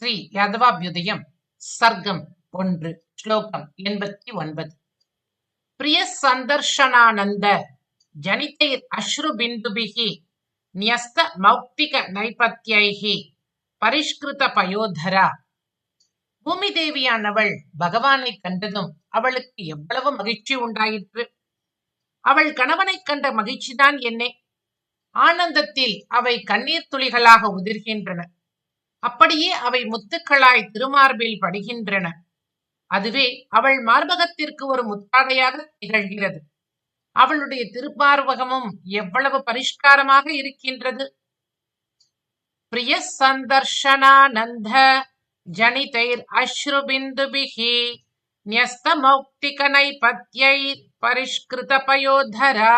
ஸ்ரீ யாதவாபியுதயம் சர்க்கம் ஒன்று ஸ்லோகம் எண்பத்தி ஒன்பது. பிரிய சந்தர்ஷனானந்த ஜனிதைர் அஸ்ருபிந்துபிகி நியஸ்த மௌக்திக நைபத்தியைகி பரிஷ்கிருத பயோதரா. பூமி தேவியானவள் பகவானை கண்டதும் அவளுக்கு எவ்வளவு மகிழ்ச்சி உண்டாயிற்று. அவள் கணவனைக் கண்ட மகிழ்ச்சிதான் என்னே. ஆனந்தத்தில் அவை கண்ணீர் துளிகளாக உதிர்கின்றன. அப்படியே அவை முத்துக்களாய் திருமார்பில் படுகின்றன அதுவே அவள் மார்பகத்திற்கு ஒரு முத்தாடையாக திகழ்கிறது அவளுடைய திருப்பார்வகமும் எவ்வளவு பரிஷ்காரமாக இருக்கின்றது பிரிய சந்தர்ஷனானந்த ஜனிதைர் அஸ்ருபிந்துபிகி न्यस्तमौक्तिकनैपत्यैः परिष्कृतपयोधरा